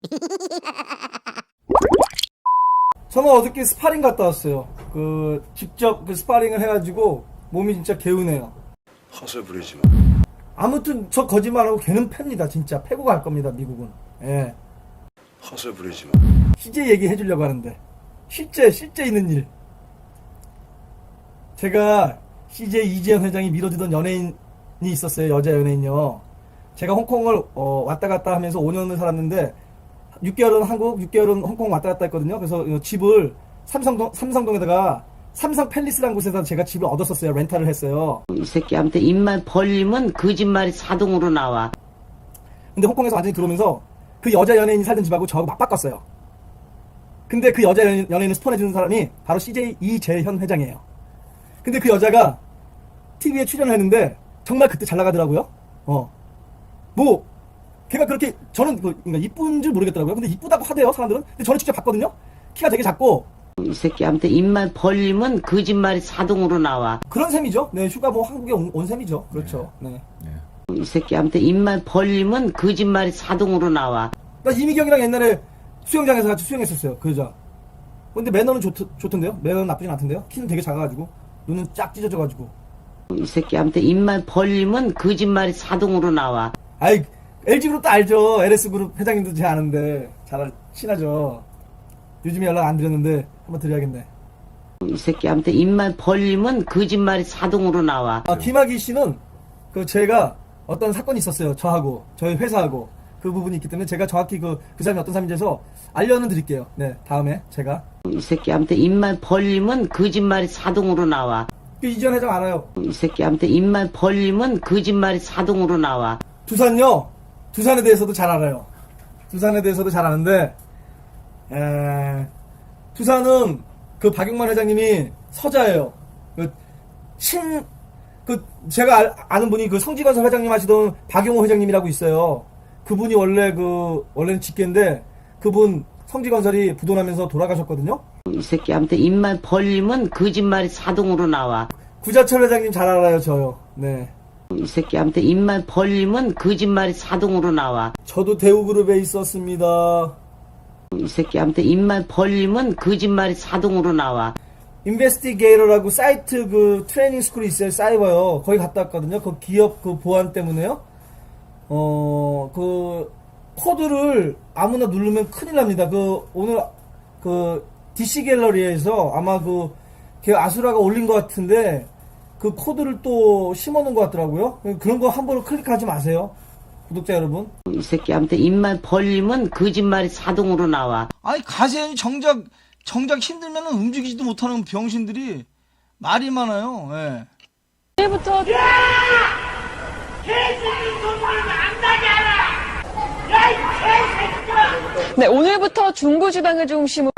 저는 어저께 스파링 갔다 왔어요. 그 직접 그 스파링을 해가지고 몸이 진짜 개운해요. 헛을 부리지 마. 아무튼 저 거짓말하고 걔는 팹니다 진짜 패고 갈 겁니다 미국은. 예. 헛을 부리지 마. 실제 얘기해 주려고 하는데 실제 실제 있는 일. 제가 CJ 이재현 회장이 밀어주던 연예인이 있었어요 여자 연예인요. 제가 홍콩을 어, 왔다 갔다 하면서 5년을 살았는데 6개월은 한국, 6개월은 홍콩 왔다 갔다 했거든요. 그래서 이 집을 삼성동 삼성동에다가 삼성 팰리스라는 곳에서 제가 집을 얻었었어요. 렌탈을 했어요. 이 새끼한테 입만 벌리면 거짓말이 자동으로 나와. 근데 홍콩에서 완전히 들어오면서 그 여자 연예인이 살던 집하고 저하고 맞바꿨어요. 근데 그 여자 연- 연예인을 스폰해주는 사람이 바로 CJ 이재현 회장이에요. 근데 그 여자가 TV에 출연을 했는데 정말 그때 잘 나가더라고요. 어. 뭐, 걔가 그렇게, 저는 그, 그러니까 이쁜 줄 모르겠더라고요. 근데 이쁘다고 하대요, 사람들은. 근데 저는 직접 봤거든요? 키가 되게 작고, 이 새끼한테 입만 벌리면 거짓말이 자동으로 나와. 그런 셈이죠. 네, 휴가 뭐 한국에 온, 온 셈이죠. 그렇죠. 네. 이 새끼한테 입만 벌리면 거짓말이 자동으로 나와. 나 이미경이랑 옛날에 수영장에서 같이 수영했었어요. 그 여자. 근데 매너는 좋, 좋던데요? 매너는 나쁘진 않던데요? 키는 되게 작아가지고. 눈은 쫙 찢어져가지고. 이 새끼한테 입만 벌리면 거짓말이 자동으로 나와. 아이, LG그룹도 알죠. LS그룹 회장님도 제 아는데. 잘 알- 친하죠. 요즘에 연락 안 드렸는데 한번 드려야겠네. 이 새끼한테 입만 벌리면 거짓말이 자동으로 나와. 아, 김학의 씨는 그 제가 어떤 사건이 있었어요. 저하고, 저희 회사하고. 그 부분이 있기 때문에 제가 정확히 그, 그 사람이 어떤 사람인지 해서 알려는 드릴게요. 네, 다음에 제가. 이 새끼한테 입만 벌리면 거짓말이 자동으로 나와. 그 이전 회장 알아요. 이 새끼한테 입만 벌리면 거짓말이 자동으로 나와. 두산요. 두산에 대해서도 잘 알아요. 두산에 대해서도 잘 아는데 에, 두산은 그 박용만 회장님이 서자예요. 그 친, 그 제가 알- 아는 분이 그 성지건설 회장님 하시던 박용호 회장님이라고 있어요. 그분이 원래 그 원래는 직계인데 그분 성지건설이 부도나면서 돌아가셨거든요. 이 새끼한테 입만 벌리면 거짓말이 자동으로 나와. 구자철 회장님 잘 알아요, 저요. 네. 이 새끼한테 입만 벌리면 거짓말이 자동으로 나와. 저도 대우그룹에 있었습니다. 이 새끼한테 입만 벌리면 거짓말이 자동으로 나와. 인베스티게이터라고 사이트 그 트레이닝 스쿨이 있어요. 사이버요. 거기 갔다 왔거든요. 그 기업 그 보안 때문에요. 어, 그 코드를 아무나 누르면 큰일 납니다. 그 오늘 그 DC 갤러리에서 아마 그걔 아수라가 올린 것 같은데 그 코드를 또 심어놓은 것 같더라고요. 그런 거 함부로 클릭하지 마세요. 구독자 여러분. 이 새끼한테 입만 벌리면 거짓말이 자동으로 나와. 아니 가세현이 정작 정작 힘들면 움직이지도 못하는 병신들이 말이 많아요. 예. 내일부터 네, 오늘부터 중부지방을 중심으로